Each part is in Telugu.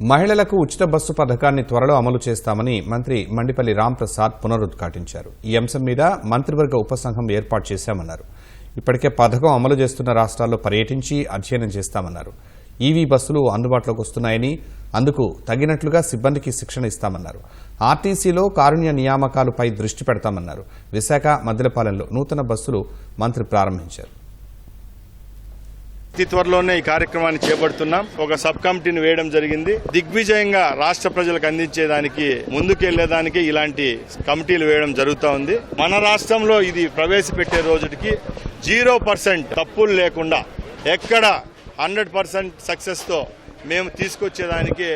మహిళలకు ఉచిత బస్సు పథకాన్ని త్వరలో అమలు చేస్తామని మంత్రి మండిపల్లి రాంప్రసాద్ పునరుద్ఘాటించారు. ఈ అంశం మీద మంత్రివర్గ ఉపసంఘం ఏర్పాటు చేశామన్నారు. ఇప్పటికే పథకం అమలు చేస్తున్న రాష్ట్రాల్లో పర్యటించి అధ్యయనం చేస్తామన్నారు. ఈవీ బస్సులు అందుబాటులోకి వస్తున్నాయని అందుకు తగినట్లుగా సిబ్బందికి శిక్షణ ఇస్తామన్నారు. ఆర్టీసీలో కారుణ్య నియామకాలపై దృష్టి పెడతామన్నారు. విశాఖ మద్దిలపాలెంలో నూతన బస్సులు మంత్రి ప్రారంభించారు. అతి త్వరలోనే ఈ కార్యక్రమాన్ని చేపడుతున్నాం. ఒక సబ్ కమిటీని వేయడం జరిగింది. దిగ్విజయంగా రాష్ట్ర ప్రజలకు అందించేదానికి ముందుకెళ్ళేదానికి ఇలాంటి కమిటీలు వేయడం జరుగుతూ ఉంది. మన రాష్ట్రంలో ఇది ప్రవేశపెట్టే రోజుకి జీరో పర్సెంట్ తప్పులు లేకుండా ఎక్కడ హండ్రెడ్ పర్సెంట్ సక్సెస్తో మేము తీసుకొచ్చేదానికి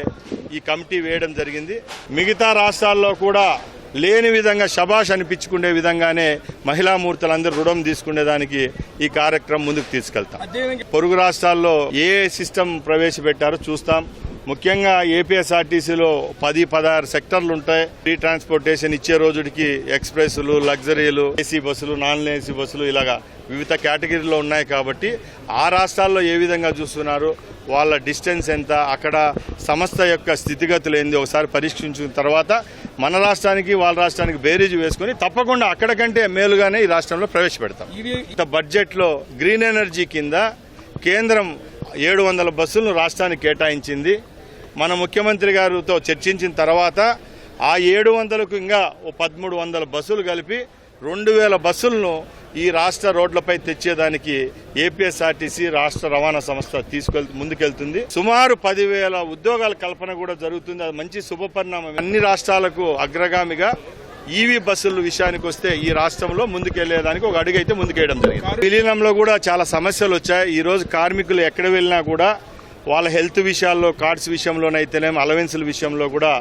ఈ కమిటీ వేయడం జరిగింది. మిగతా రాష్ట్రాల్లో కూడా లేని విధంగా శబాష్ అనిపించుకునే విధంగానే మహిళామూర్తులందరూ రుణం తీసుకునేదానికి ఈ కార్యక్రమం ముందుకు తీసుకెళ్తాం. పొరుగు రాష్ట్రాల్లో ఏ సిస్టమ్ ప్రవేశపెట్టారో చూస్తాం. ముఖ్యంగా ఏపీఎస్ఆర్టీసీలో పది పదహారు సెక్టర్లు ఉంటాయి. ఫ్రీ ట్రాన్స్పోర్టేషన్ ఇచ్చే రోజుకి ఎక్స్ప్రెస్లు లగ్జరీలు ఏసీ బస్సులు నాన్ ఏసీ బస్సులు ఇలాగా వివిధ కేటగిరీలో ఉన్నాయి కాబట్టి ఆ రాష్ట్రాల్లో ఏ విధంగా చూస్తున్నారు? వాళ్ళ డిస్టెన్స్ ఎంత? అక్కడ సంస్థ యొక్క స్థితిగతులు ఏంది ఒకసారి పరీక్షించిన తర్వాత మన రాష్ట్రానికి వాళ్ళ రాష్ట్రానికి బేరీజు వేసుకుని తప్పకుండా అక్కడ కంటే మేలుగానే ఈ రాష్ట్రంలో ప్రవేశపెడతాం. ఇంత బడ్జెట్లో గ్రీన్ ఎనర్జీ కింద కేంద్రం ఏడు వందల బస్సులను రాష్ట్రానికి కేటాయించింది. మన ముఖ్యమంత్రి గారితో చర్చించిన తర్వాత ఆ ఏడు వందలకు ఇంకా ఓ పదమూడు వందల బస్సులు కలిపి రెండు వేల బస్సులను ఈ రాష్ట్ర రోడ్లపై తెచ్చేదానికి ఏపీఎస్ఆర్టీసీ రాష్ట్ర రవాణా సంస్థ తీసుకెళ్ ముందుకెళ్తుంది. సుమారు పదివేల ఉద్యోగాల కల్పన కూడా జరుగుతుంది. అది మంచి శుభపరిణామం. అన్ని రాష్ట్రాలకు అగ్రగామిగా ఈవీ బస్సుల విషయానికి వస్తే ఈ రాష్ట్రంలో ముందుకెళ్ళేదానికి ఒక అడుగు అయితే ముందుకేయడం జరిగింది. విలీనంలో కూడా చాలా సమస్యలు వచ్చాయి. ఈ రోజు కార్మికులు ఎక్కడ వెళ్ళినా కూడా వాళ్ళ హెల్త్ విషయాల్లో కార్డ్స్ విషయంలోనైతేనేమో అలవెన్సుల విషయంలో కూడా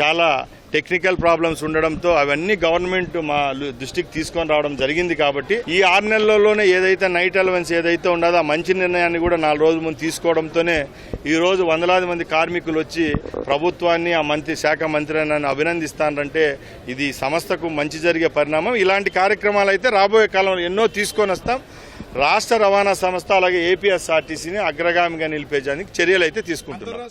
చాలా టెక్నికల్ ప్రాబ్లమ్స్ ఉండడంతో అవన్నీ గవర్నమెంట్ మా దృష్టికి తీసుకొని రావడం జరిగింది కాబట్టి ఈ ఆరు నెలల్లోనే ఏదైతే నైట్ అలవెన్స్ ఏదైతే ఉండదో ఆ మంచి నిర్ణయాన్ని కూడా నాలుగు రోజుల ముందు తీసుకోవడంతోనే ఈ రోజు వందలాది మంది కార్మికులు వచ్చి ప్రభుత్వాన్ని ఆ మంత్రి శాఖ మంత్రి నన్ను అభినందిస్తానంటే ఇది సంస్థకు మంచి జరిగే పరిణామం. ఇలాంటి కార్యక్రమాలు అయితే రాబోయే కాలంలో ఎన్నో తీసుకొని వస్తాం. రాష్ట్ర రవాణా సంస్థ అలాగే ఏపీఎస్ఆర్టీసీని అగ్రగామిగా నిలిపేదానికి చర్యలు అయితే తీసుకుంటున్నాం.